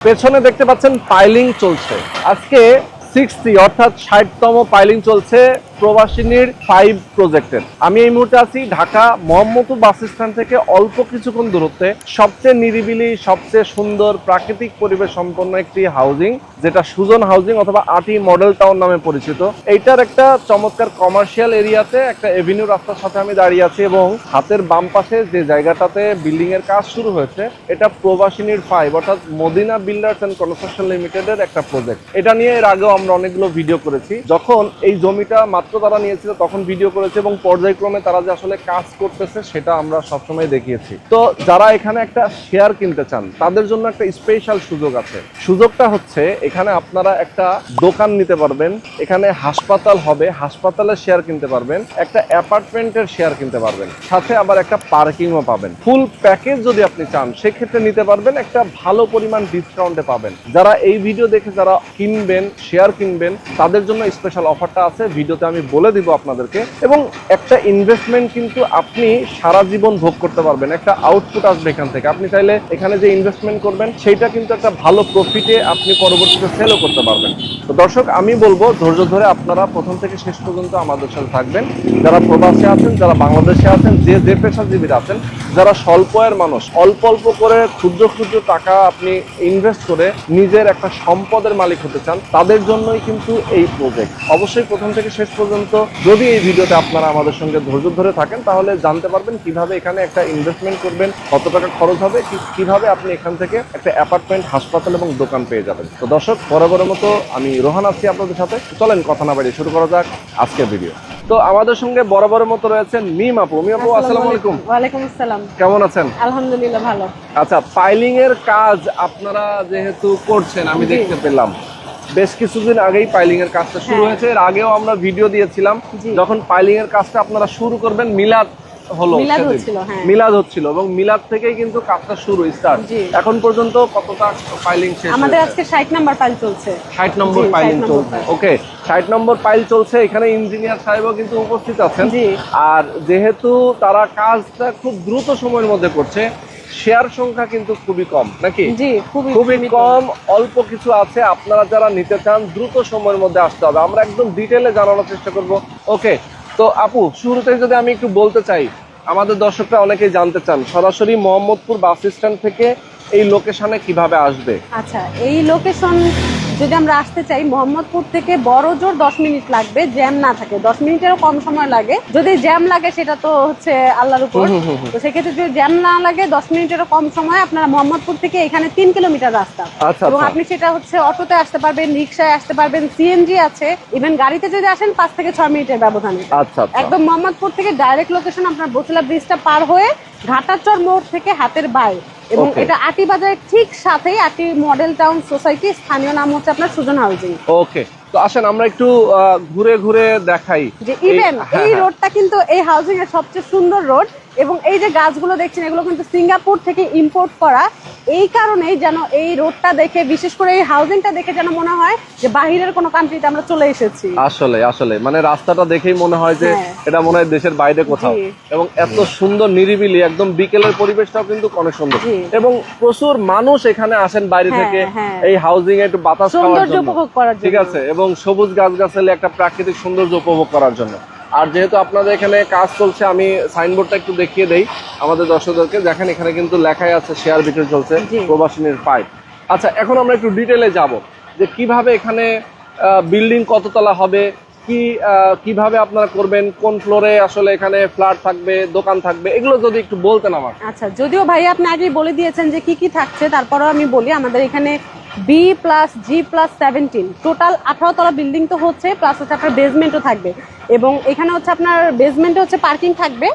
পেছনে দেখতে পাচ্ছেন পাইলিং চলছে। আজকে সিক্সটি অর্থাৎ ষাটতম পাইলিং চলছে। প্রবাসিনীর ফাইভ প্রজেক্টের আমি এই মুহূর্তে আছি ঢাকা মোহাম্মদপুর বাস স্ট্যান্ড থেকে অল্প কিছুক্ষণ দূরত্বে। সবচেয়ে নিরিবিলি, সবচেয়ে সুন্দর, প্রাকৃতিক পরিবেশ সম্পন্ন একটি হাউজিং যেটা সুজন হাউজিং অথবা আটি মডেল টাউন নামে পরিচিত। এইটার একটা চমৎকার কমার্শিয়াল এরিয়াতে একটা এভিনিউ রাস্তার সাথে আমি দাঁড়িয়ে আছি এবং হাতের বাম পাশে যে জায়গাটাতে বিল্ডিং এর কাজ শুরু হয়েছে, এটা প্রবাসিনীর ফাইভ অর্থাৎ মদিনা বিল্ডার্স অ্যান্ড কনস্ট্রাকশন লিমিটেডের একটা প্রজেক্ট এটা নিয়ে এর আগেও আমরা অনেকগুলো ভিডিও করেছি। যখন এই জমিটা মাত্র তারা নিয়েছিল তখন ভিডিও করেছে এবং পর্যায়ক্রমে তারা যে আসলে কাজ করতেছে সেটা আমরা সবসময় দেখিয়েছি। তো যারা এখানে একটা শেয়ার কিনতে চান, তাদের জন্য একটা স্পেশাল সুযোগ আছে। সুযোগটা হচ্ছে এখানে আপনারা একটা দোকান নিতে পারবেন, এখানে হাসপাতাল হবে হাসপাতালের শেয়ার কিনতে পারবেন, একটা অ্যাপার্টমেন্টের শেয়ার কিনতে পারবেন। সাথে আবার একটা পার্কিংও পাবেন। ফুল প্যাকেজ যদি আপনি চান, সেক্ষেত্রে নিতে পারবেন, একটা ভালো পরিমাণ ডিসকাউন্টে পাবেন। যারা এই ভিডিও দেখে যারা কিনবেন শেয়ার কিনবেন, তাদের জন্য স্পেশাল অফারটা আছে ভিডিওতে আমি বলে দিব আপনাদেরকে, এবং একটা ইনভেস্টমেন্ট কিন্তু আপনি সারা জীবন ভোগ করতে পারবেন, একটা আউটপুট আসবে এখান থেকে। আপনি চাইলে এখানে যে ইনভেস্টমেন্ট করবেন, সেইটা কিন্তু একটা ভালো প্রফিটে আপনি পরবর্তীতে সেলও করতে পারবেন। তো দর্শক, আমি বলব, ধৈর্য ধরে আপনারা প্রথম থেকে শেষ পর্যন্ত আমাদের সাথে থাকবেন। যারা প্রবাসে আছেন, যারা বাংলাদেশে আছেন, যে যে পেশাজীবীরা আছেন, যারা স্বল্প আয়ের মানুষ, অল্প অল্প করে ক্ষুদ্র ক্ষুদ্র টাকা আপনি ইনভেস্ট করে নিজের একটা সম্পদের মালিক হতে চান, তাদের জন্যই কিন্তু এই প্রজেক্ট অবশ্যই প্রথম থেকে শেষ পর্যন্ত যদি এই ভিডিওতে আপনারা আমাদের সঙ্গে ধৈর্য ধরে থাকেন তাহলে জানতে পারবেন কীভাবে এখানে একটা ইনভেস্টমেন্ট করবেন কত টাকা খরচ হবে কীভাবে আপনি এখান থেকে একটা অ্যাপার্টমেন্ট হাসপাতাল এবং দোকান পেয়ে যাবেন। তো দর্শক বরাবরের মতো আমি রোহান আছি আপনাদের সাথে। চলেন কথা না বাড়িয়ে শুরু করা যাক আজকের ভিডিও তো আমাদের সঙ্গে বরাবরের মতো রয়েছেন মিম আপু। মিম আপু আসসালামু আলাইকুম। ওয়ালাইকুম আসসালাম। কেমন আছেন? আলহামদুলিল্লাহ ভালো। আচ্ছা পাইলিং এর কাজ আপনারা যেহেতু করছেন আমি দেখতে পেলাম। বেশ কিছুদিন আগেই পাইলিং এর কাজটা শুরু হ্যাঁ। হয়েছে। এর আগেও আমরা ভিডিও দিয়েছিলাম। যখন পাইলিং এর কাজটা আপনারা শুরু করবেন মিলাদ হলো মিলাদ হচ্ছিল, হ্যাঁ। হচ্ছিল এবং মিলাদ থেকেই কিন্তু কাজটা শুরু স্টার্ট এখন পর্যন্ত কতটা ফাইলিং শেষ আমাদের আজকে ষাট নাম্বার পাইল চলছে। ষাট নম্বর জি, 60 পাইলিং নম্বর চলছে। ওকে ষাট নম্বর ফাইল চলছে। এখানে ইঞ্জিনিয়ার সাহেবও কিন্তু উপস্থিত আছেন। জি। আর যেহেতু তারা কাজটা খুব দ্রুত সময়ের মধ্যে করছে শেয়ার সংখ্যা কিন্তু খুবই কম নাকি? জি খুবই খুবই কম অল্প কিছু আছে আপনারা যারা নিতে চান দ্রুত সময়ের মধ্যে আসতে হবে। আমরা একদম ডিটেলে জানানোর চেষ্টা করব। ওকে তো আপু শুরুতে যদি আমি একটু বলতে চাই আমাদের দর্শকরা অনেকেই জানতে চান সরাসরি মোহাম্মদপুর বাস স্ট্যান্ড থেকে এই লোকেশনে কীভাবে আসবে? আচ্ছা এই লোকেশন যদি আমরা আসতে চাই মোহাম্মদপুর থেকে বড় জোর দশ মিনিট লাগবে জ্যাম না থাকে। দশ মিনিটেরও কম সময় লাগে। যদি জ্যাম লাগে সেটা তো হচ্ছে আল্লাহর উপর। তো সেক্ষেত্রে যদি জ্যাম না লাগে দশ মিনিটেরও কম সময় আপনারা মোহাম্মদপুর থেকে এখানে তিন কিলোমিটার রাস্তা। আচ্ছা, এবং আচ্ছা। আপনি সেটা হচ্ছে অটোতে আসতে পারবেন রিক্সায় আসতে পারবেন সিএনজি আছে। ইভেন গাড়িতে যদি আসেন পাঁচ থেকে ছয় মিনিটের ব্যবধানে। আচ্ছা একদম মোহাম্মদপুর থেকে ডাইরেক্ট লোকেশন আপনার বসিলা ব্রিজটা পার হয়ে ঘাটাচর মোড় থেকে হাতের বাইরে এবং এটা আটি বাজারের ঠিক সাথেই আটি মডেল টাউন সোসাইটি স্থানীয় নাম হচ্ছে আপনার সুজন হাউজিং। ওকে তো আসেন আমরা একটু ঘুরে ঘুরে দেখাই। যে ইভেন হ্যাঁ, এই হ্যাঁ। রোডটা কিন্তু এই হাউজিং এর সবচেয়ে সুন্দর রোড এবং এই যে গাছগুলো দেখছেন এগুলো কিন্তু সিঙ্গাপুর থেকে ইম্পোর্ট করা। এই কারণেই যেন এই রোডটা দেখে বিশেষ করে এই হাউজিংটা দেখে যেন মনে হয় যে বাহিরের কোনো কান্ট্রিতে আমরা চলে এসেছি। আসলে আসলে। মানে রাস্তাটা দেখেই মনে হয় যে হ্যাঁ। এটা মনে হয় দেশের বাইরে কোথাও। এবং এত সুন্দর নিরিবিলি একদম বিকেলের পরিবেশটাও কিন্তু অনেক সুন্দর। এবং প্রচুর মানুষ এখানে আসেন বাইরে হ্যাঁ, থেকে। হ্যাঁ। এই হাউজিং এ একটু বাতাস খাওয়ার সৌন্দর্য উপভোগ করার জন্য। ঠিক আছে। এবং সবুজ গাছগাছালি একটা প্রাকৃতিক সৌন্দর্য উপভোগ করার জন্য। আর যেহেতু আপনাদের এখানে কাজ চলছে আমি সাইনবোর্ডটা একটু দেখিয়ে দেই আমাদের দর্শকদেরকে। দেখেন এখানে কিন্তু লেখাই আছে শেয়ার বিক্রি চলছে। প্রবাসিনীর পাইপ আচ্ছা এখন আমরা একটু ডিটেলে যাব যে কীভাবে এখানে বিল্ডিং কততলা হবে কি কীভাবে আপনারা করবেন কোন ফ্লোরে আসলে এখানে ফ্ল্যাট থাকবে দোকান থাকবে এগুলো যদি একটু বলতেন আমার আচ্ছা যদিও ভাই আপনি আগেই বলে দিয়েছেন যে কি কি থাকছে তারপরেও আমি বলি আমাদের এখানে B plus G plus seventeen total আঠারো তলা বিল্ডিং তো হচ্ছে প্লাস হচ্ছে আপনার বেসমেন্টও থাকবে। এবং এখানে হচ্ছে আপনার বেসমেন্টে হচ্ছে পার্কিং থাকবে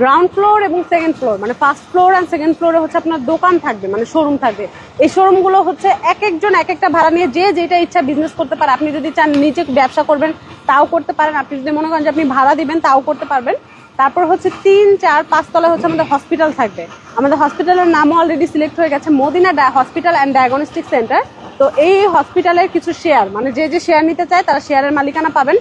গ্রাউন্ড ফ্লোর এবং সেকেন্ড ফ্লোর মানে ফার্স্ট ফ্লোর অ্যান্ড সেকেন্ড ফ্লোরে হচ্ছে আপনার দোকান থাকবে মানে শোরুম থাকবে। এই শোরুমগুলো হচ্ছে এক একজন, এক একটা ভাড়া নিয়ে যে যেটা ইচ্ছা বিজনেস করতে পারে। আপনি যদি চান নিজে ব্যবসা করবেন, তাও করতে পারেন। আপনি যদি মনে করেন যে আপনি ভাড়া দিবেন, তাও করতে পারবেন। তারপর হচ্ছে তিন, চার, পাঁচ তলায় হচ্ছে আমাদের হসপিটাল থাকবে। আমাদের হসপিটালের নামও অলরেডি সিলেক্ট হয়ে গেছে Madina hospital and diagnostic centre তো এই হসপিটালের কিছু শেয়ার মানে যে যে শেয়ার নিতে চায়, তারা শেয়ারের মালিকানা পাবেন।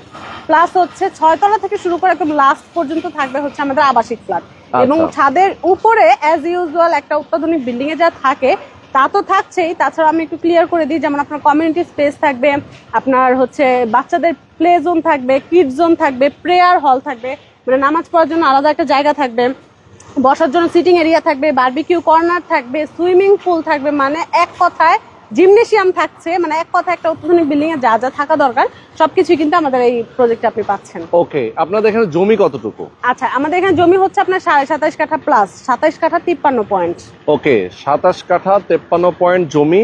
প্লাস হচ্ছে ছয়তলা থেকে শুরু করে একদম লাস্ট পর্যন্ত থাকবে হচ্ছে আমাদের আবাসিক ফ্ল্যাট এবং আচ্ছা। ছাদের উপরে অ্যাজ ইউজুয়াল একটা অত্যাধুনিক বিল্ডিং এ যা থাকে তা তো থাকছেই তাছাড়া আমি একটু ক্লিয়ার করে দিই যেমন আপনার কমিউনিটি স্পেস থাকবে আপনার হচ্ছে বাচ্চাদের প্লে জোন থাকবে কিড জোন থাকবে প্রেয়ার হল থাকবে মানে নামাজ পড়ার জন্য আলাদা একটা জায়গা থাকবে বসার জন্য সিটিং এরিয়া থাকবে বারবিকিউ কর্নার থাকবে সুইমিং পুল থাকবে মানে এক কথায় জিমনেশিয়াম থাকছে মানে এক কথা একটা অত্যাধুনিক বিল্ডিং এ যা যা থাকা দরকার সবকিছুই কিন্তু আমাদের এই প্রজেক্টে আপনি পাচ্ছেন। ওকে আপনাদের এখানে জমি কতটুকু? আচ্ছা আমাদের এখানে জমি হচ্ছে আপনার সাড়ে সাতাশ কাঠা প্লাস সাতাশ কাঠা তিপ্পান্ন পয়েন্ট ওকে সাতাশ কাঠা তেপ্পান্ন পয়েন্ট জমি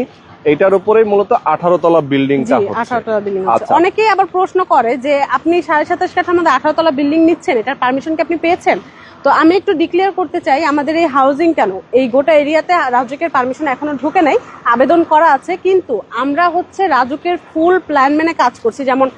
এটার উপরেই মূলত আঠারো তলা জি বিল্ডিংটা আঠারো তলা বিল্ডিং আচ্ছা। অনেকেই আবার প্রশ্ন করে যে আপনি সাড়ে সাতাশ কাঠার মধ্যে আঠারো তলা বিল্ডিং নিচ্ছেন এটার পারমিশন কি আপনি পেয়েছেন? তো আমি একটু ডিক্লেয়ার করতে চাই আমাদের এই হাউজিং কেন? এই গোটা এরিয়াতে রাজুকের পারমিশন এখনও ঢুকে নাই আবেদন করা আছে কিন্তু আমরা হচ্ছে রাজুকের ফুল প্ল্যান মেনে কাজ করছি। যেমন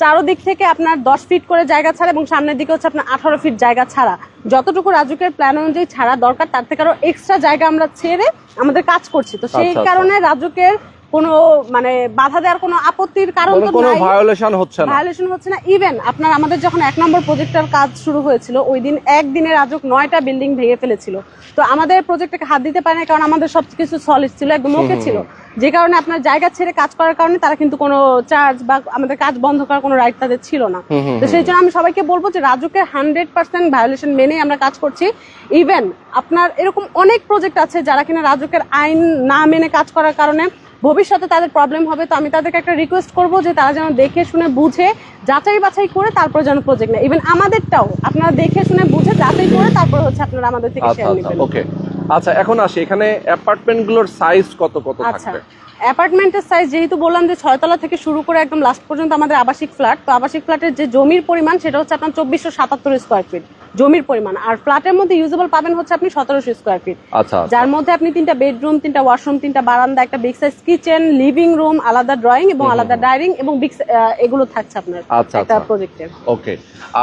চারোদিক থেকে আপনার দশ ফিট করে জায়গা ছাড়া এবং সামনের দিকে হচ্ছে আপনার আঠারো ফিট জায়গা ছাড়া। যতটুকু রাজুকের প্ল্যান অনুযায়ী ছাড়া দরকার তার থেকে আরও এক্সট্রা জায়গা আমরা ছেড়ে আমাদের কাজ করছি। তো সেই আচ্ছা, আচ্ছা। কারণে রাজুকের কোনো মানে বাধা দেওয়ার কোনো আপত্তির কারণ তো কোনো ভায়োলেশন হচ্ছে না। ভায়োলেশন হচ্ছে না। ইভেন আপনার আমাদের যখন এক নম্বর প্রজেক্টটার কাজ শুরু হয়েছিল ওই দিন একদিনে রাজুক নয়টা বিল্ডিং ভেঙে ফেলেছিল। তো আমাদের প্রজেক্টটাকে হাত দিতে পারে না কারণ আমাদের সবকিছু সলিড ছিল একদম ওকে ছিল। যে কারণে আপনার জায়গা ছেড়ে কাজ করার কারণে তারা কিন্তু কোনো চার্জ বা আমাদের কাজ বন্ধ করার কোনো রাইট তাদের ছিল না। তো সেই জন্য আমি সবাইকে বলব যে রাজুকের হান্ড্রেড পার্সেন্ট ভায়োলেশন মেনেই আমরা কাজ করছি। ইভেন আপনার এরকম অনেক প্রজেক্ট আছে যারা কিনা রাজুকের আইন না মেনে কাজ করার কারণে ভবিষ্যতে তাদের প্রবলেম হবে তো আমি তাদেরকে একটা রিকোয়েস্ট করব যে তারা যেন দেখে শুনে বুঝে যাচাই বাছাই করে তারপর যেন প্রজেক্ট নেয়। ইভেন আমাদেরটাও আপনারা দেখে শুনে বুঝে যাচাই করে তারপর হচ্ছে আপনারা আমাদের থেকে আচ্ছা শেয়ার আচ্ছা নেবেন। ওকে আচ্ছা এখন আসি। এখানে অ্যাপার্টমেন্টগুলোর সাইজ কত কত আচ্ছা থাকবে? অ্যাপার্টমেন্টের সাইজ যেহেতু বললাম যে ছয়তলা থেকে শুরু করে একদম লাস্ট পর্যন্ত আমাদের আবাসিক ফ্ল্যাট তো আবাসিক ফ্ল্যাটের যে জমির পরিমাণ সেটা হচ্ছে আপনার চব্বিশশো সাতাত্তর স্কোয়ার ফিট জমির পরিমাণ। আর ফ্ল্যাটের মধ্যে ইউজেবল পাবেন হচ্ছে আপনি সতেরোশো স্কোয়ার ফিট আচ্ছা যার মধ্যে আপনি তিনটা বেডরুম তিনটা ওয়াশরুম তিনটা বারান্দা একটা big size kitchen living room আলাদা ড্রয়িং এবং আলাদা ডাইনিং এবং বিগ এগুলো থাকছে আপনার আচ্ছা, একটা আচ্ছা। প্রজেক্টে ওকে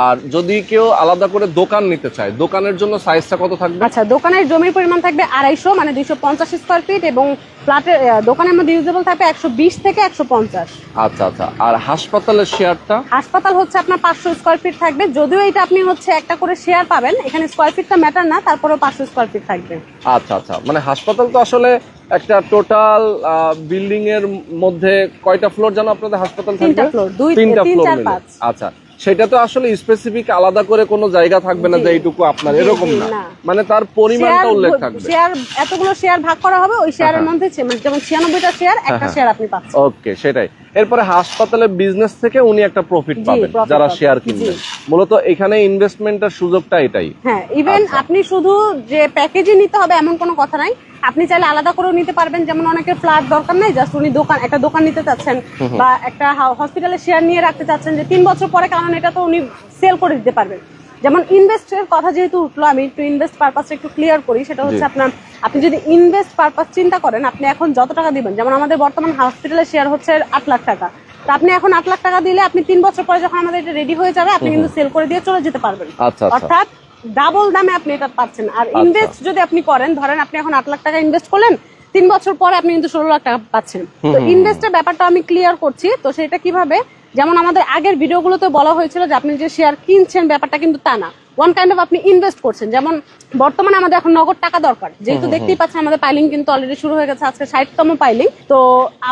আর যদি কেউ আলাদা করে দোকান নিতে চায় দোকানের জন্য সাইজটা কত থাকবে? আচ্ছা দোকানের জমির পরিমাণ থাকবে আড়াইশো মানে দুইশো পঞ্চাশ স্কোয়ার ফিট এবং ফ্ল্যাটের দোকানের মধ্যে ইউজেবল থাকবে একশো বিশ থেকে একশো পঞ্চাশ। আচ্ছা আচ্ছা। আর হাসপাতালের শেয়ারটা? হাসপাতাল হচ্ছে আপনার পাঁচশো স্কোয়ার ফিট থাকবে। যদিও এটা আপনি হচ্ছে একটা করে শেয়ার পাবেন এখানে স্কোয়ার ফিটটা ম্যাটার না তারপরেও পাঁচশো স্কোয়ার ফিট থাকবে। আচ্ছা আচ্ছা। মানে হাসপাতাল তো আসলে একটা টোটাল বিল্ডিং এর মধ্যে কয়টা ফ্লোর জানো আপনাদের হাসপাতাল থাকবে? তিনটা floor, দুই- তিনটা তিন, ফ্লোর। আচ্ছা। সেটা তো আসলে স্পেসিফিক আলাদা করে কোনো জায়গা থাকবে না যে এইটুকু আপনার এরকম না। মানে তার পরিমাণটা উল্লেখ থাকবে শেয়ার এতগুলো শেয়ার ভাগ করা হবে ওই শেয়ারের। মধ্যে মানে যেমন ছিয়ানব্বইটা শেয়ার একটা। শেয়ার আপনি পাচ্ছেন ওকে সেটাই এরপরে হাসপাতালের বিজনেস থেকে উনি একটা প্রফিট পাবেন যারা শেয়ার। কিনবেন মূলত এখানে ইনভেস্টমেন্টের সুযোগটা এটাই হ্যাঁ ইভেন আচ্ছা। আপনি শুধু যে প্যাকেজই নিতে হবে এমন কোনো কথা নাই আপনি চাইলে আলাদা করেও নিতে পারবেন। যেমন অনেকের ফ্ল্যাট দরকার নেই জাস্ট উনি দোকান একটা দোকান নিতে চাচ্ছেন বা একটা হসপিটালে শেয়ার নিয়ে রাখতে চাচ্ছেন যে তিন বছর পরে কারণ এটা তো উনি সেল করে দিতে পারবেন। যেমন ইনভেস্টের কথা যেহেতু উঠল আমি একটু ইনভেস্ট পারপাসটা একটু ক্লিয়ার করি সেটা হচ্ছে আপনার আপনি যদি ইনভেস্ট পারপাস চিন্তা করেন আপনি এখন যত টাকা দিবেন যেমন আমাদের বর্তমান হসপিটালের শেয়ার হচ্ছে আট লাখ টাকা। তো আপনি এখন আট লাখ টাকা দিলে আপনি তিন বছর পরে যখন আমাদের এটা রেডি হয়ে যাবে আপনি কিন্তু সেল করে দিয়ে চলে যেতে পারবেন। আচ্ছা আচ্ছা। অর্থাৎ ডাবল দামে আপনি এটা পাচ্ছেন। আর আচ্ছা। ইনভেস্ট যদি আপনি করেন ধরেন আপনি এখন আট লাখ টাকা ইনভেস্ট করলেন তিন বছর পরে আপনি কিন্তু ষোলো লাখ টাকা পাচ্ছেন। তো ইনভেস্টের ব্যাপারটা আমি ক্লিয়ার করছি। তো সেটা কীভাবে? যেমন আমাদের আগের ভিডিওগুলোতে বলা হয়েছিল যে আপনি যে শেয়ার কিনছেন ব্যাপারটা কিন্তু তা না। ওয়ান কাইন্ড অফ আপনি ইনভেস্ট করছেন। যেমন বর্তমানে আমাদের এখন নগদ টাকা দরকার। যেহেতু দেখতেই পাচ্ছেন আমাদের পাইলিং কিন্তু অলরেডি শুরু হয়ে গেছে আজকে ষাটতম পাইলিং তো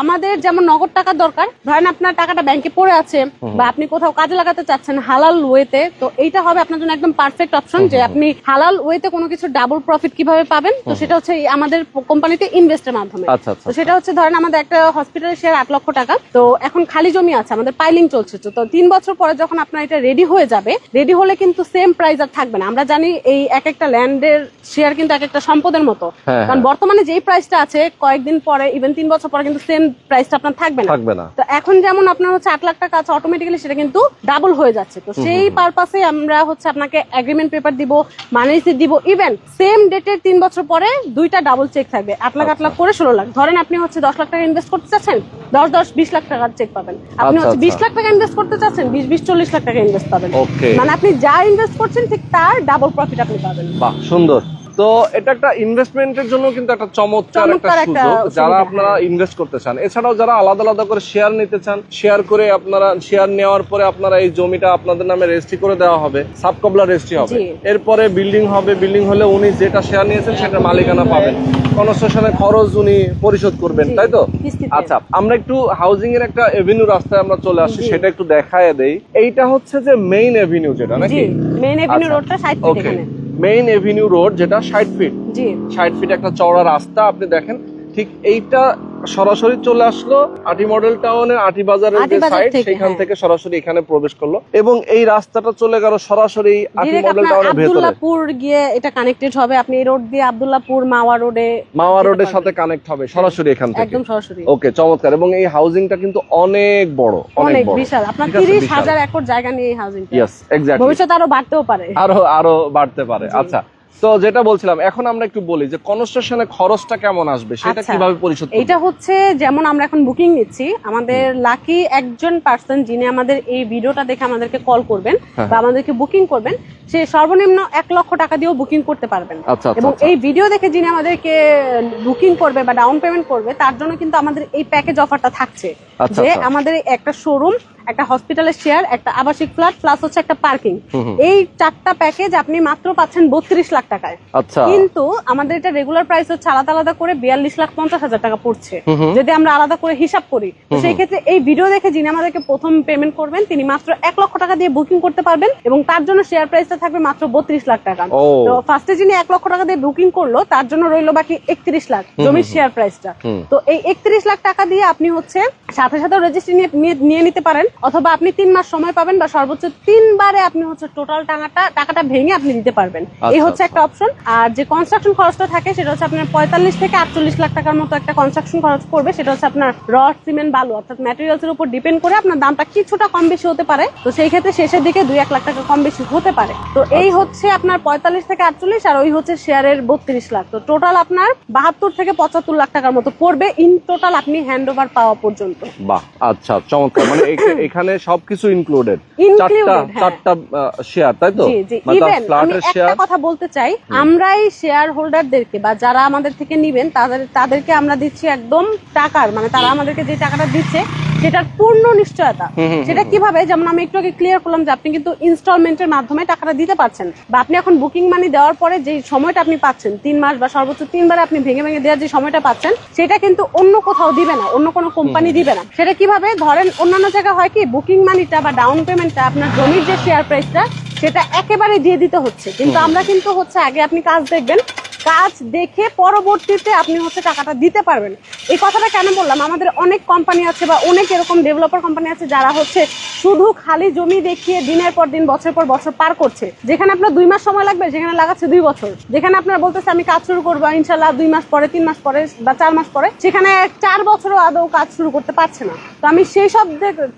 আমাদের যেমন নগদ টাকা দরকার ধরেন আপনার টাকাটা ব্যাংকে পড়ে আছে বা আপনি কোথাও কাজে লাগাতে চাচ্ছেন হালাল ওয়েতে তো এইটা হবে আপনার জন্য একদম পারফেক্ট অপশন যে আপনি হালাল ওয়েতে কোনো কিছু ডাবল প্রফিট কীভাবে পাবেন। তো সেটা হচ্ছে আমাদের কোম্পানিতে ইনভেস্টের মাধ্যমে। আচ্ছা আচ্ছা তো সেটা হচ্ছে ধরেন আমাদের একটা হসপিটালের শেয়ার আট লক্ষ টাকা। তো এখন খালি জমি আছে আমাদের পাইলিং চলছে। তো তিন বছর পরে যখন আপনার এটা রেডি হয়ে যাবে রেডি হলে কিন্তু সেম প্রাইস আর থাকবে না। আমরা জানি এই এক একটা ল্যান্ডের শেয়ার কিন্তু এক একটা সম্পদের মতো। হ্যাঁ, কারণ বর্তমানে যেই প্রাইসটা আছে কয়েকদিন পরে ইভেন তিন বছর পরে কিন্তু সেম প্রাইসটা আপনার থাকবে না। থাকবে না। তো এখন যেমন আপনার হচ্ছে আট লাখ টাকা আছে অটোমেটিক্যালি সেটা কিন্তু ডাবল হয়ে যাচ্ছে। তো সেই পারপাসে আমরা হচ্ছে আপনাকে এগ্রিমেন্ট পেপার দিব মানি রিসিট দিব ইভেন সেম ডেটের তিন বছর পরে দুইটা ডাবল চেক থাকবে। আট লাখ আট লাখ করে ষোলো লাখ। ধরেন আপনি হচ্ছে দশ লাখ টাকা ইনভেস্ট করতে চাচ্ছেন দশ দশ বিশ লাখ টাকার চেক পাবেন। আপনি আচ্ছা, হচ্ছে বিশ আচ্ছা। লাখ টাকা ইনভেস্ট করতে চাচ্ছেন বিশ বিশ চল্লিশ লাখ টাকা ইনভেস্ট পাবেন। মানে আপনি যা ইনভেস্ট করছেন ঠিক তার ডাবল প্রফিট আপনি পাবেন। বাহ সুন্দর। তো এটা একটা ইনভেস্টমেন্টের জন্য কিন্তু একটা চমৎকার একটা সুযোগ যারা আপনারা। ইনভেস্ট করতে চান। এছাড়াও যারা আলাদা আলাদা করে শেয়ার নিতে চান শেয়ার করে আপনারা শেয়ার নেওয়ার পরে আপনারা এই জমিটা আপনাদের নামে রেজিস্ট্রি করে দেওয়া হবে। সাবকবলা রেজিস্ট্রি হবে। এরপরে বিল্ডিং হবে। বিল্ডিং হলে উনি যেটা শেয়ার নিয়েছেন সেটা মালিকানা পাবেন। কনস্ট্রাকশনের খরচ উনি পরিশোধ করবেন তাই তো? আচ্ছা আমরা একটু হাউজিং এর একটা এভিনিউ রাস্তায় আমরা চলে আসছি জি। সেটা একটু দেখায় দেই। এইটা হচ্ছে যে মেইন এভিনিউ যেটা নাকি? Main avenue. রোডটা সাইড এখানে। মেইন এভিনিউ রোড যেটা ষাট ফিট। জি। ষাট ফিট একটা চওড়া রাস্তা আপনি দেখেন। ঠিক এইটা সরাসরি চলে আসলো আটি মডেল টাউনের আটি বাজারের যে সাইড সেখান হ্যাঁ। থেকে সরাসরি এখানে প্রবেশ করল। এবং এই রাস্তাটা চলে গেল সরাসরি আটি মডেল টাউনের ভেতরে। আব্দুল্লাহপুর গিয়ে এটা কানেক্টেড হবে। আপনি এই রোড দিয়ে আব্দুল্লাহপুর মাওয়া রোডে মাওয়া রোডের সাথে কানেক্ট হবে সরাসরি এখান থেকে। একদম সরাসরি। ওকে চমৎকার। এবং এই হাউজিংটা কিন্তু অনেক বড় অনেক বিশাল। আপনার ঠিক আছে, তিরিশ বিশাল। হাজার একর জায়গা নিয়ে এই হাউজিং ইয়েস এক্স্যাক্টলি ভবিষ্যতে আরও বাড়তেও পারে। আরও আরও বাড়তে পারে। আচ্ছা তো যেটা বলছিলাম এখন আমরা একটু বলি যে কনস্ট্রাকশনের খরচটা কেমন আসবে সেটা আচ্ছা। কীভাবে পরিশোধ? এইটা হচ্ছে যেমন আমরা এখন বুকিং নিচ্ছি আমাদের লাকি একজন পার্সন যিনি আমাদের এই ভিডিওটা দেখে আমাদেরকে কল করবেন হ্যাঁ। বা আমাদেরকে বুকিং করবেন সে সর্বনিম্ন এক লক্ষ টাকা দিয়েও বুকিং করতে পারবেন আচ্ছা আচ্ছা এবং। এই ভিডিও দেখে যিনি আমাদেরকে বুকিং করবে বা ডাউন পেমেন্ট করবে তার জন্য কিন্তু আমাদের এই প্যাকেজ অফারটা থাকছে যে। আমাদের একটা শোরুম একটা হসপিটালের শেয়ার একটা আবাসিক ফ্ল্যাট প্লাস হচ্ছে একটা পার্কিং। এই চারটা প্যাকেজ আপনি মাত্র পাচ্ছেন বত্রিশ লাখ টাকায়। আচ্ছা। কিন্তু আমাদের এটা রেগুলার প্রাইস হচ্ছে আলাদা আলাদা করে বিয়াল্লিশ লাখ পঞ্চাশ হাজার টাকা পড়ছে। যদি আমরা আলাদা করে হিসাব করি সেই ক্ষেত্রে এই ভিডিও দেখে যিনি আমাদেরকে প্রথম পেমেন্ট করবেন তিনি মাত্র এক লক্ষ টাকা দিয়ে বুকিং করতে পারবেন এবং তার জন্য শেয়ার প্রাইসটা থাকবে মাত্র বত্রিশ লাখ টাকা। তো ফার্স্টে যিনি এক লক্ষ টাকা দিয়ে বুকিং করল তার জন্য রইল বাকি একত্রিশ লাখ জমির শেয়ার প্রাইসটা। তো এই একত্রিশ লাখ টাকা দিয়ে আপনি হচ্ছে সাথে সাথে রেজিস্ট্রি নিয়ে নিতে পারেন। অথবা আপনি তিন মাস সময় পাবেন বা সর্বোচ্চ তিনবারে আপনি হচ্ছে টোটাল টাকাটা টাকাটা ভেঙে আপনি দিতে পারবেন। এই আচ্ছা, হচ্ছে একটা অপশন আর যে কনস্ট্রাকশন খরচটা থাকে সেটা হচ্ছে আপনার পঁয়তাল্লিশ থেকে আটচল্লিশ লাখ টাকার মতো একটা কনস্ট্রাকশন খরচ পড়বে। সেটা হচ্ছে আপনার রড সিমেন্ট বালু অর্থাৎ ম্যাটেরিয়ালস এর উপর ডিপেন্ড করে আপনার দামটা কিছুটা কম বেশি হতে পারে। তো সেই ক্ষেত্রে শেষের দিকে দুই এক লাখ টাকা কম বেশি হতে পারে। তো এই আচ্ছা। হচ্ছে আপনার পঁয়তাল্লিশ থেকে আটচল্লিশ আর ওই হচ্ছে শেয়ারের বত্রিশ লাখ। তো টোটাল আপনার বাহাত্তর থেকে পঁচাত্তর লাখ টাকার মতো পড়বে ইন টোটাল আপনি হ্যান্ড ওভার পাওয়া পর্যন্ত। বাহ আচ্ছা চমৎকার। মানে এখানে সবকিছু ইনক্লুডেড চারটা হ্যাঁ। চারটা শেয়ার তাই তো? মানে একটা কথা বলতে চাই আমরা এই শেয়ার হোল্ডারদেরকে বা যারা আমাদের থেকে নিবেন তাদের তাদেরকে আমরা দিচ্ছি একদম টাকার মানে তারা আমাদেরকে যে টাকাটা দিচ্ছে সেটার পূর্ণ নিশ্চয়তা। সেটা কীভাবে যেমন আমি একটু আগে ক্লিয়ার করলাম যে আপনি কিন্তু ইনস্টলমেন্টের মাধ্যমে টাকাটা দিতে পারছেন বা আপনি এখন বুকিং মানি দেওয়ার পরে যে সময়টা আপনি পাচ্ছেন তিন মাস বা সর্বোচ্চ তিনবারে আপনি ভেঙে ভেঙে দেওয়ার যে সময়টা পাচ্ছেন সেটা কিন্তু অন্য কোথাও দিবে না অন্য কোনো কোম্পানি দিবে না। সেটা কীভাবে ধরেন অন্যান্য জায়গায় হয় কি বুকিং মানিটা বা ডাউন পেমেন্টটা আপনার জমির যে শেয়ার প্রাইসটা সেটা একেবারে দিয়ে দিতে হচ্ছে। কিন্তু আমরা কিন্তু হচ্ছে আগে আপনি কাজ দেখবেন কাজ দেখে পরবর্তীতে আপনি হচ্ছে টাকাটা দিতে পারবেন। এই কথাটা কেন বললাম? আমাদের অনেক কোম্পানি আছে বা অনেক এরকম ডেভেলপার কোম্পানি আছে যারা হচ্ছে শুধু খালি জমি দেখিয়ে দিনের পর দিন বছর পর বছর পার করছে। যেখানে আপনার দুই মাস সময় লাগবে, সেখানে লাগাচ্ছে দুই বছর। যেখানে আপনার বলতেছে, আমি কাজ শুরু করব, ইনশাল্লাহ দুই মাস পরে, তিন মাস পরে বা চার মাস পরে, সেখানে চার বছরও আদৌ কাজ শুরু করতে পারছে না। তো আমি সেই সব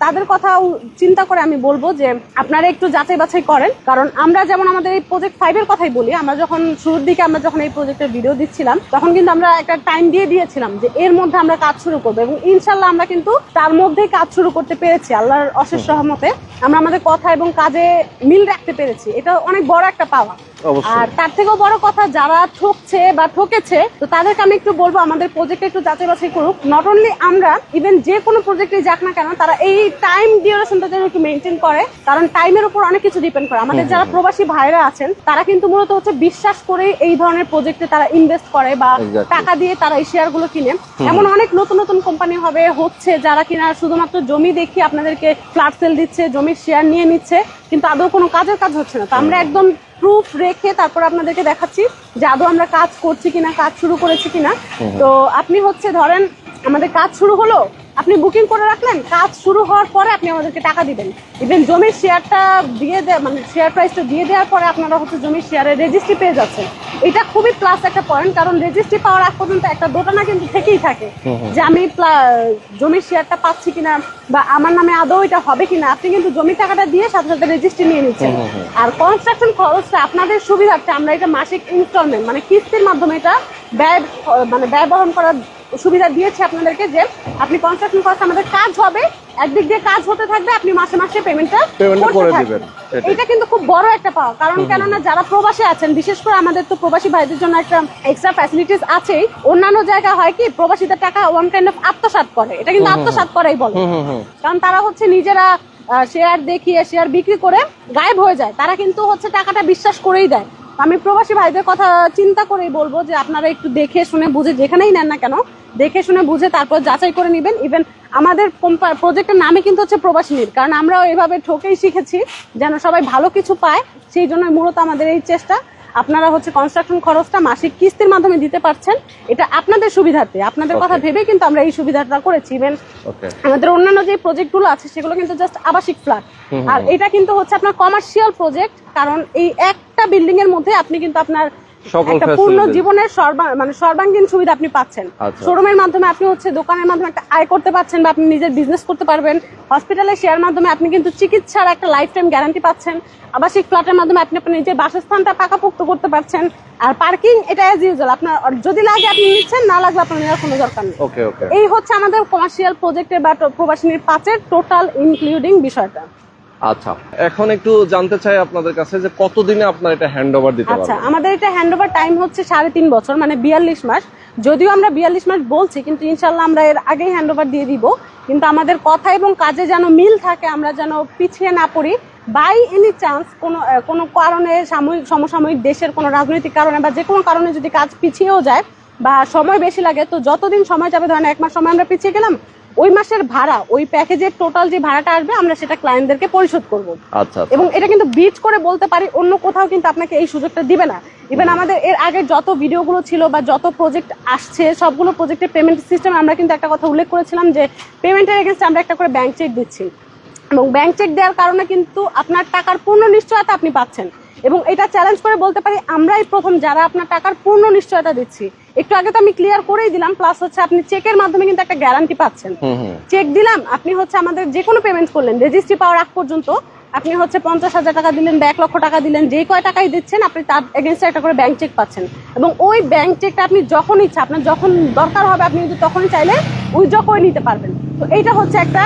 তাদের কথাও চিন্তা করে আমি বলব যে, আপনারা একটু যাচাই বাছাই করেন। কারণ আমরা যেমন আমাদের এই প্রজেক্ট ফাইভের কথাই বলি, আমরা যখন শুরুর দিকে আমরা যখন এই প্রজেক্টের ভিডিও দিচ্ছিলাম, তখন কিন্তু আমরা একটা টাইম দিয়ে দিয়েছিলাম যে, এর মধ্যে আমরা কাজ শুরু করব। এবং ইনশাল্লাহ আমরা কিন্তু তার মধ্যেই কাজ শুরু করতে পেরেছি, আল্লাহর অশেষ রহমতে আমরা আমাদের কথা এবং কাজে মিল রাখতে পেরেছি এটা অনেক বড় একটা পাওয়া। আর তার থেকেও বড় কথা যারা ঠকছে বা ঠকেছে তো তাদেরকে আমি একটু বলব আমাদের প্রজেক্টে একটু যাচাই বাছাই করুক। নট অনলি আমরা ইভেন যে কোনো প্রজেক্টে যাক না কেন তারা এই টাইম ডিউরেশনটা যেন একটু মেনটেন করে কারণ টাইমের উপর অনেক কিছু ডিপেন্ড করে। আমাদের যারা প্রবাসী ভাইরা আছেন তারা কিন্তু মূলত হচ্ছে বিশ্বাস করে এই ধরনের প্রজেক্টে তারা ইনভেস্ট করে বা টাকা দিয়ে তারা এই শেয়ারগুলো কিনে এমন অনেক নতুন নতুন কোম্পানি হবে হচ্ছে যারা কিনা শুধুমাত্র জমি দেখি আপনাদেরকে ফ্ল্যাট সেল দিচ্ছে জমির শেয়ার নিয়ে নিচ্ছে কিন্তু আদৌ কোনো কাজের কাজ হচ্ছে না। তো আমরা একদম প্রুফ রেখে তারপর আপনাদেরকে দেখাচ্ছি যে আদৌ আমরা কাজ করছি কিনা, কাজ শুরু করেছি কিনা। তো আপনি হচ্ছে ধরেন আমাদের কাজ শুরু হলো আপনি বুকিং করে রাখলেন কাজ শুরু হওয়ার পরে আপনি আমাদেরকে টাকা দিবেন। ইভেন জমির শেয়ারটা দিয়ে দেয় মানে শেয়ার প্রাইসটা দিয়ে দেওয়ার পরে আপনারা হচ্ছে জমির শেয়ারের রেজিস্ট্রি পেয়ে যাচ্ছেন। এটা খুবই প্লাস একটা পয়েন্ট কারণ রেজিস্ট্রি পাওয়ার আগ পর্যন্ত একটা দোটানা কিন্তু থেকেই থাকে যে আমি জমির শেয়ারটা পাচ্ছি কিনা বা আমার নামে আদৌ এটা হবে কিনা। আপনি কিন্তু জমির টাকাটা দিয়ে সাথে সাথে রেজিস্ট্রি নিয়ে নিচ্ছেন। আর কনস্ট্রাকশন খরচটা আপনাদের সুবিধার্থে আমরা এটা মাসিক ইনস্টলমেন্ট মানে কিস্তির মাধ্যমে এটা ব্যয় মানে ব্যয় বহন করার সুবিধা দিয়েছে আপনাদেরকে যে আপনি কনস্ট্রাকশন কস্ট আমাদের কাজ হবে একদিক দিয়ে কাজ হতে থাকবে আপনি মাসে মাসে পেমেন্টটা করে দিবেন, এটা কিন্তু খুব বড় একটা পাওয়া কারণ কেননা যারা প্রবাসী আছেন বিশেষ করে আমাদের তো প্রবাসী ভাইদের জন্য একটা এক্সট্রা ফ্যাসিলিটিস আছেই অন্যান্য জায়গায় হয় কি প্রবাসীদের টাকা ওয়ান কাইন্ড অফ আত্মসাৎ করে এটা কিন্তু আত্মসাৎ করাই বলে। কারণ তারা হচ্ছে নিজেরা শেয়ার দেখিয়ে শেয়ার বিক্রি করে গায়েব হয়ে যায়। তারা কিন্তু হচ্ছে টাকাটা বিশ্বাস করেই দেয়। আমি প্রবাসী ভাইদের কথা চিন্তা করেই বলব যে আপনারা একটু দেখে শুনে বুঝে যেখানেই নেন না কেন, দেখে শুনে বুঝে তারপর যাচাই করে নেবেন। ইভেন আমাদের প্রজেক্টের নামে কিন্তু হচ্ছে প্রবাসী নীল, কারণ আমরাও এভাবে ঠকেই শিখেছি যেন সবাই ভালো কিছু পায়, সেই জন্য মূলত আমাদের এই চেষ্টা। আপনারা হচ্ছে কনস্ট্রাকশন খরচটা মাসিক কিস্তির মাধ্যমে দিতে পারছেন। এটা আপনাদের সুবিধাতে আপনাদের কথা ভেবে কিন্তু আমরা এই সুবিধাটা করেছি। ইভেন আমাদের অন্যান্য যে প্রজেক্টগুলো আছে সেগুলো কিন্তু জাস্ট আবাসিক ফ্ল্যাট আর এটা কিন্তু হচ্ছে আপনার কমার্শিয়াল প্রজেক্ট কারণ এই একটা বিল্ডিং এর মধ্যে আপনি কিন্তু আপনার একটা পূর্ণ জীবনের মানে সর্বাঙ্গীন সুবিধা আপনি পাচ্ছেন। আচ্ছা। শোরুমের মাধ্যমে আপনি হচ্ছে দোকানের মাধ্যমে একটা আয় করতে পারছেন বা আপনি নিজের বিজনেস করতে পারবেন। হসপিটালে শেয়ার মাধ্যমে আপনি কিন্তু চিকিৎসার একটা লাইফ টাইম গ্যারান্টি পাচ্ছেন। আবাসিক ফ্ল্যাটের মাধ্যমে আপনি আপনার নিজের বাসস্থানটা পাকাপোক্ত করতে পারছেন। আর পার্কিং এটা অ্যাজ ইউজুয়াল আপনার যদি লাগে আপনি নিচ্ছেন না লাগলে আপনার নেওয়ার কোনো দরকার নেই। এই হচ্ছে আমাদের কমার্শিয়াল প্রজেক্টের বা প্রবাসিনীর পাঁচের টোটাল ইনক্লুডিং বিষয়টা। আচ্ছা এখন একটু জানতে চাই আপনাদের কাছে যে কতদিনে আপনার এটা হ্যান্ড ওভার দিতে আচ্ছা পারবেন? আমাদের এটা হ্যান্ড ওভার টাইম হচ্ছে সাড়ে তিন বছর মানে বিয়াল্লিশ মাস। যদিও আমরা বিয়াল্লিশ মাস বলছি কিন্তু ইনশাল্লাহ আমরা এর আগেই হ্যান্ড ওভার দিয়ে দিব। কিন্তু আমাদের কথা এবং কাজে যেন মিল থাকে আমরা যেন পিছিয়ে না পড়ি বাই এনি চান্স কোনো কোনো কারণে সাময়িক সমসাময়িক দেশের কোনো রাজনৈতিক কারণে বা যে কোনো কারণে যদি কাজ পিছিয়েও যায় বা সময় বেশি লাগে তো যতদিন সময় যাবে ধরেন এক মাস সময় আমরা পিছিয়ে গেলাম ওই মাসের ভাড়া ওই প্যাকেজের টোটাল যে ভাড়াটা আসবে আমরা সেটা ক্লায়েন্টদেরকে পরিশোধ করব। আচ্ছা আচ্ছা। এবং এটা কিন্তু বিট করে বলতে পারি অন্য কোথাও কিন্তু আপনাকে এই সুযোগটা দিবে না। ইভেন আমাদের এর আগে যত ভিডিওগুলো ছিল বা যত প্রজেক্ট আসছে সবগুলো প্রজেক্টের পেমেন্ট সিস্টেম আমরা কিন্তু একটা কথা উল্লেখ করেছিলাম যে পেমেন্টের এগেনস্ট আমরা একটা করে ব্যাংক চেক দিচ্ছি। এবং ব্যাংক চেক দেওয়ার কারণে কিন্তু আপনার টাকার পূর্ণ নিশ্চয়তা আপনি পাচ্ছেন। এবং এটা চ্যালেঞ্জ করে বলতে পারি আমরাই প্রথম যারা আপনার টাকার পূর্ণ নিশ্চয়তা দিচ্ছি একটু আগে তো আমি ক্লিয়ার করেই দিলাম প্লাস হচ্ছে আপনি চেকের মাধ্যমে কিন্তু একটা গ্যারান্টি পাচ্ছেন। চেক দিলাম আপনি হচ্ছে আমাদের যে কোনো পেমেন্ট করলেন রেজিস্ট্রি পাওয়ার আগ পর্যন্ত আপনি হচ্ছে পঞ্চাশ হাজার টাকা দিলেন বা এক লক্ষ টাকা দিলেন যে কয় টাকাই দিচ্ছেন আপনি তার এগেনস্টে একটা করে ব্যাংক চেক পাচ্ছেন। এবং ওই ব্যাংক চেকটা আপনি যখন ইচ্ছা আপনার যখন দরকার হবে আপনি কিন্তু তখনই চাইলে উইথড্র করে নিতে পারবেন। তো এইটা হচ্ছে একটা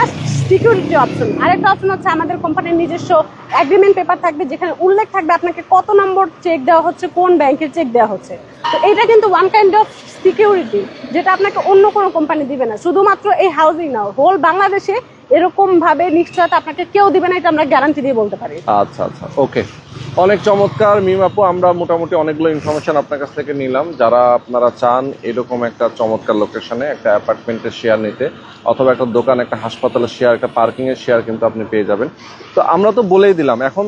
সিকিউরিটি অপশন আরেকটা অপশন হচ্ছে আমাদের কোম্পানির নিজস্ব অ্যাগ্রিমেন্ট পেপার থাকবে, যেখানে উল্লেখ থাকবে আপনাকে কত নম্বর চেক দেওয়া হচ্ছে, কোন ব্যাংকের চেক দেওয়া হচ্ছে। তো এটা কিন্তু ওয়ান কাইন্ড অফ সিকিউরিটি যেটা আপনাকে অন্য কোনো কোম্পানি দিবে না। শুধুমাত্র এই হাউজিং না হোল বাংলাদেশে এরকম ভাবে নিশ্চয়তা আপনাকে কেউ দিবে না এটা আমরা গ্যারান্টি দিয়ে বলতে পারি। আচ্ছা আচ্ছা ওকে অনেক চমৎকার মিম আপু আমরা মোটামুটি অনেকগুলো ইনফরমেশন আপনার কাছ থেকে নিলাম। যারা আপনারা চান এরকম একটা চমৎকার লোকেশনে একটা অ্যাপার্টমেন্টের শেয়ার নিতে অথবা একটা দোকান একটা হাসপাতালের শেয়ার একটা পার্কিংয়ের শেয়ার কিন্তু আপনি পেয়ে যাবেন। তো আমরা তো বলেই দিলাম এখন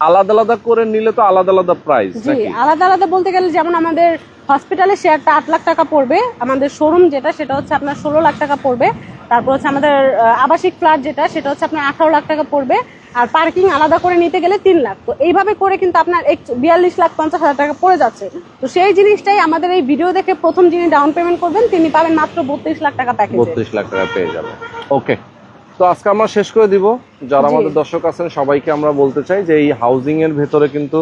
আলাদা আলাদা করে নিলে তো আলাদা আলাদা প্রাইস জি আলাদা আলাদা বলতে গেলে যেমন আমাদের হসপিটালের শেয়ারটা আট লাখ টাকা পড়বে আমাদের শোরুম যেটা সেটা হচ্ছে আপনার ষোলো লাখ টাকা পড়বে। তারপর হচ্ছে আমাদের আবাসিক ফ্ল্যাট যেটা, সেটা হচ্ছে আপনার আঠারো লাখ টাকা পড়বে। আর পার্কিং আলাদা করে নিতে গেলে তিন লাখ। তো এইভাবে করে কিন্তু আপনার এক- বিয়াল্লিশ লাখ পঞ্চাশ হাজার টাকা পড়ে যাচ্ছে। তো সেই জিনিসটাই আমাদের এই ভিডিও দেখে প্রথম যিনি ডাউন পেমেন্ট করবেন, তিনি পাবেন মাত্র বত্রিশ লাখ টাকা প্যাকেজ বত্রিশ লাখ টাকা পেয়ে যাবে ওকে তো আজকে আমরা শেষ করে দিব। যারা আমাদের দর্শক আছেন সবাইকে আমরা বলতে চাই যে এই হাউজিং এর ভেতরে কিন্তু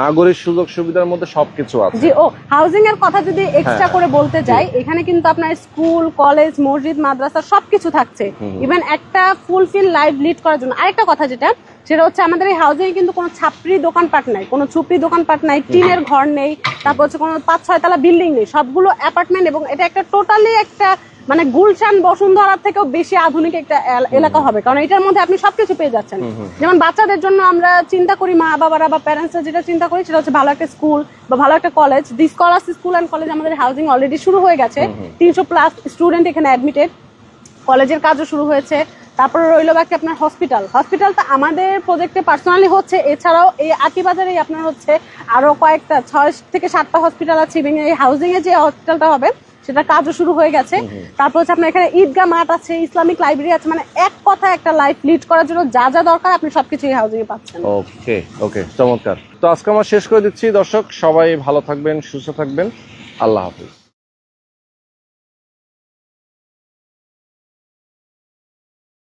নাগরিক সুযোগ সুবিধার মধ্যে সবকিছু আছে। জি ও হাউজিং এর কথা যদি এক্সট্রা হ্যাঁ, করে বলতে যাই এখানে কিন্তু আপনার স্কুল কলেজ মসজিদ মাদ্রাসা সবকিছু থাকছে। ইভেন একটা ফুলফিল লাইফ লিড করার জন্য। আরেকটা কথা যেটা সেটা হচ্ছে আমাদের এই হাউজিং কিন্তু কোনো ছাপড়ি দোকানপাট নাই কোনো ছুপড়ি দোকানপাট নাই টিনের ঘর নেই তারপর হচ্ছে কোনো পাঁচ ছয় তলা বিল্ডিং নেই সবগুলো অ্যাপার্টমেন্ট এবং এটা একটা টোটালি একটা মানে গুলশান বসুন্ধরার থেকেও বেশি আধুনিক একটা এলাকা হবে। কারণ এটার মধ্যে আপনি সবকিছু পেয়ে যাচ্ছেন। যেমন বাচ্চাদের জন্য আমরা চিন্তা করি মা বাবারা বা প্যারেন্টসরা যেটা চিন্তা করি সেটা হচ্ছে ভালো একটা স্কুল বা ভালো একটা college the scholars school and college আমাদের হাউজিং অলরেডি শুরু হয়ে গেছে। তিনশো প্লাস স্টুডেন্ট এখানে অ্যাডমিটেড কলেজের কাজও শুরু হয়েছে। তারপরে রইল বাকি আপনার হসপিটাল হসপিটালটা আমাদের প্রজেক্টে পার্সোনালি হচ্ছে। এছাড়াও এই আকিবাজারেই আপনার হচ্ছে আরও কয়েকটা ছয় থেকে সাতটা হসপিটাল আছে। এবং এই হাউজিং এ যে হসপিটালটা হবে সেটা কাজও শুরু হয়ে গেছে। তারপর হচ্ছে আপনার এখানে ঈদগাহ মাঠ আছে ইসলামিক লাইব্রেরি আছে মানে এক কথা একটা লাইফ লিড করার জন্য যা যা দরকার আপনি সবকিছু এই হাউজিং এ পাচ্ছেন। ওকে ওকে চমৎকার। তো আজকে আমরা শেষ করে দিচ্ছি। দর্শক সবাই ভালো থাকবেন সুস্থ থাকবেন। আল্লাহ হাফিজ।